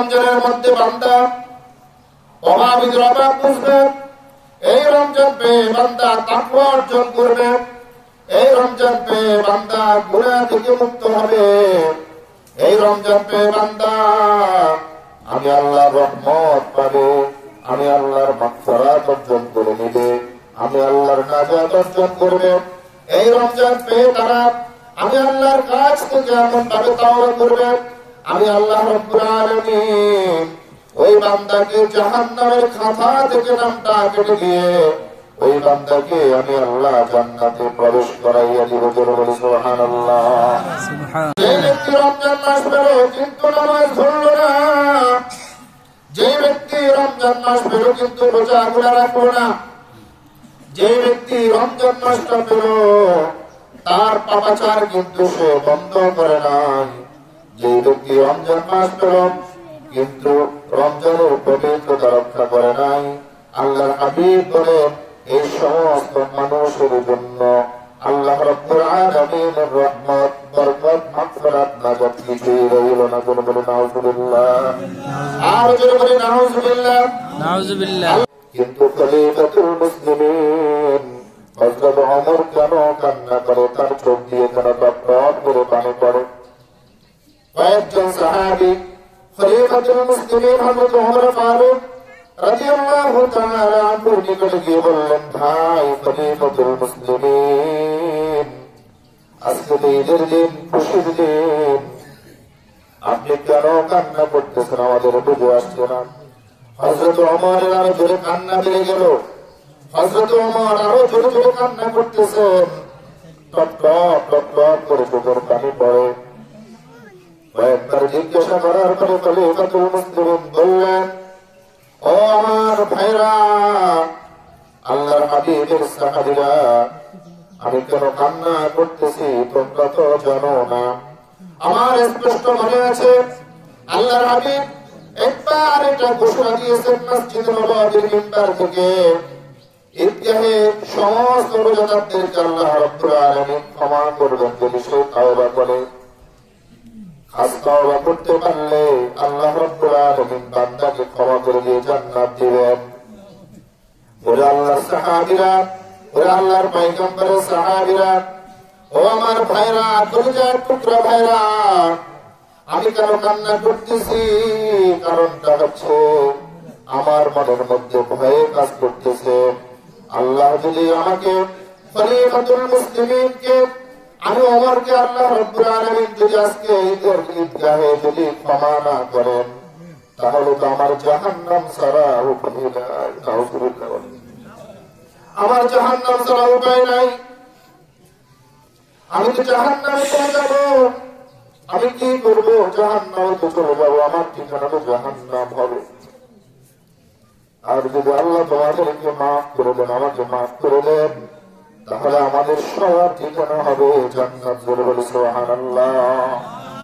রমজানের মধ্যে বান্দা অভাবিত অভাব বুঝবে, এই রমজান পেয়ে বান্দা তাকওয়া অর্জন করবে, এই রমজান পেয়ে বান্দা গুণা থেকে মুক্ত হবে, এই রমজান পেয়ে বান্দা আমি আল্লাহর রহমত পাবে, আমি আল্লাহর মাকফারাত অর্জন করে নিবে, আমি আল্লাহর নাজাত অর্জন করবে, এই রমজান পেয়ে তারা আমি আল্লাহর কাছ থেকে এমন ভাবে তাওবা করবে আমি আল্লাহ রব্বুল আলামিন ওই বান্দাকে জাহান্নামের খাতা থেকে নামটা কেটে দিয়ে ওই বান্দাকে আমি আল্লাহ জান্নাতে প্রবেশ করাইয়া দিব জোরে বলি সুবহানাল্লাহ। যে ব্যক্তি রমজান মাস পেল কিন্তু নামাজ ধরল না। যে ব্যক্তি রমজান মাস পেল কিন্তু রোজা গুলা রাখল না। যে ব্যক্তি রমজান মাসটা পেল তার পাপাচার কিন্তু সে বন্ধ করে নাই। ব্যক্তি রমজান মাস পেল কিন্তু রমজানের পবিত্রতা রক্ষা করে নাই। আল্লাহ হাবিব বলেন এই সমস্ত মানুষের জন্য আল্লাহ রব্বুল আলামিনের রহমত বরকত মাগফিরাত নাজাত কিছুই রইল না কোনো বলে নাউজুবিল্লাহ। আর জোরে বলে নাউজুবিল্লাহ। নাউজুবিল্লাহ। কিন্তু খলিফাতুল মুসলিমিন হযরত ওমর কেন কান্না করে? তার চোখ দিয়ে কেন টপ করে পানি পড়ে। আপনি কেন কান্না করতেছেন? আমাদের বুঝে আসছে না। হজরত অমরের আরও জোরে কান্না বেড়ে গেল। হজরত অমর আরও জোরে জোরে কান্না করতেছেন। টপ টপ টপ করে পানি পড়ে। আমি কেন কান্না করতেছি তোমরা তো জানো না। আমার স্পষ্ট মনে আছে, আল্লাহর ঘোষণা দিয়েছেন মসজিদ থেকে সমস্ত রোজাদারদেরকে আল্লাহ রব্বুল ক্ষমা করবেন, যদি সে তাওবা করে। করতে পারলে আল্লাহ বান্দাকে ক্ষমা করে দিয়ে জান্নাত দিবেন আল্লাহর ও আমার ভাইরা কলিজার টুকরা ভাইরা, আমি কেন কান্না করতেছি? কারণটা হচ্ছে আমার মনের মধ্যে ভয়ে কাজ করতেছে। আল্লাহ যদি আমাকে মুসলিমিনকে আমি ওমরকে আল্লাহ রব্বুল আলামিন যদি আজকে ঈদের ঈদগাহে যদি ক্ষমা না করেন, তাহলে তো আমার জাহান্নাম বলেন। আমার জাহান্নাম ছাড়া উপায় নাই। আমি তো জাহান্নামে চলে যাব? আমি কি করব? জাহান্নামে তো চলে যাব। আমার ঠিকানা তো জাহান্নাম হবে। আর যদি আল্লাহ তোমাদেরকে মাফ করে দেন, আমাকে মাফ করে দেন। তাহলে আমাদের সবার ঠিকানা হবে জান্নাত বলে বলে সোহান আল্লাহ